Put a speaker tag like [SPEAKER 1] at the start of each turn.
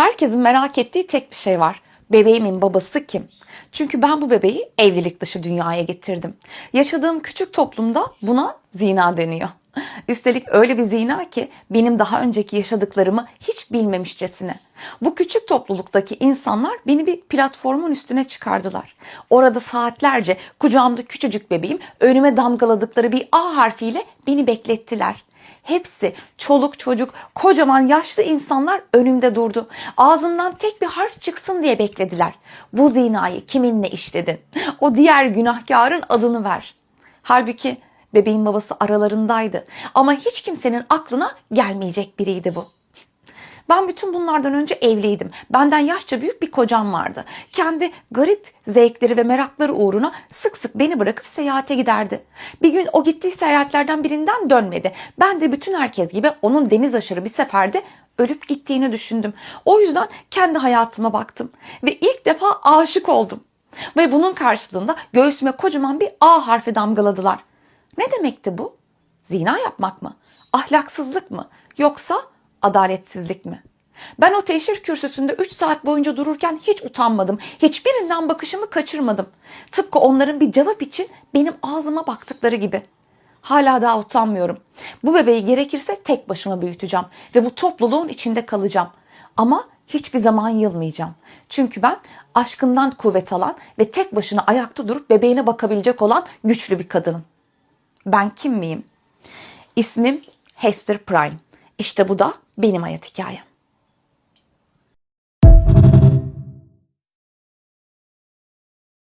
[SPEAKER 1] Herkesin merak ettiği tek bir şey var. Bebeğimin babası kim? Çünkü ben bu bebeği evlilik dışı dünyaya getirdim. Yaşadığım küçük toplumda buna zina deniyor. Üstelik öyle bir zina ki benim daha önceki yaşadıklarımı hiç bilmemişçesine. Bu küçük topluluktaki insanlar beni bir platformun üstüne çıkardılar. Orada saatlerce kucağımda küçücük bebeğim önüme damgaladıkları bir A harfiyle beni beklettiler. Hepsi çoluk çocuk kocaman yaşlı insanlar önümde durdu. Ağzımdan tek bir harf çıksın diye beklediler. Bu zinayı kiminle işledin? O diğer günahkarın adını ver. Halbuki bebeğin babası aralarındaydı. Ama hiç kimsenin aklına gelmeyecek biriydi bu. Ben bütün bunlardan önce evliydim. Benden yaşça büyük bir kocam vardı. Kendi garip zevkleri ve merakları uğruna sık sık beni bırakıp seyahate giderdi. Bir gün o gittiği seyahatlerden birinden dönmedi. Ben de bütün herkes gibi onun deniz aşırı bir seferde ölüp gittiğini düşündüm. O yüzden kendi hayatıma baktım ve ilk defa aşık oldum. Ve bunun karşılığında göğsüme kocaman bir A harfi damgaladılar. Ne demekti bu? Zina yapmak mı? Ahlaksızlık mı? Yoksa adaletsizlik mi? Ben o teşhir kürsüsünde 3 saat boyunca dururken hiç utanmadım. Hiçbirinden bakışımı kaçırmadım. Tıpkı onların bir cevap için benim ağzıma baktıkları gibi. Hala daha utanmıyorum. Bu bebeği gerekirse tek başıma büyüteceğim ve bu topluluğun içinde kalacağım. Ama hiçbir zaman yılmayacağım. Çünkü ben aşkından kuvvet alan ve tek başına ayakta durup bebeğine bakabilecek olan güçlü bir kadınım. Ben kim miyim? İsmim Hester Prime. İşte bu da benim hayat hikayem.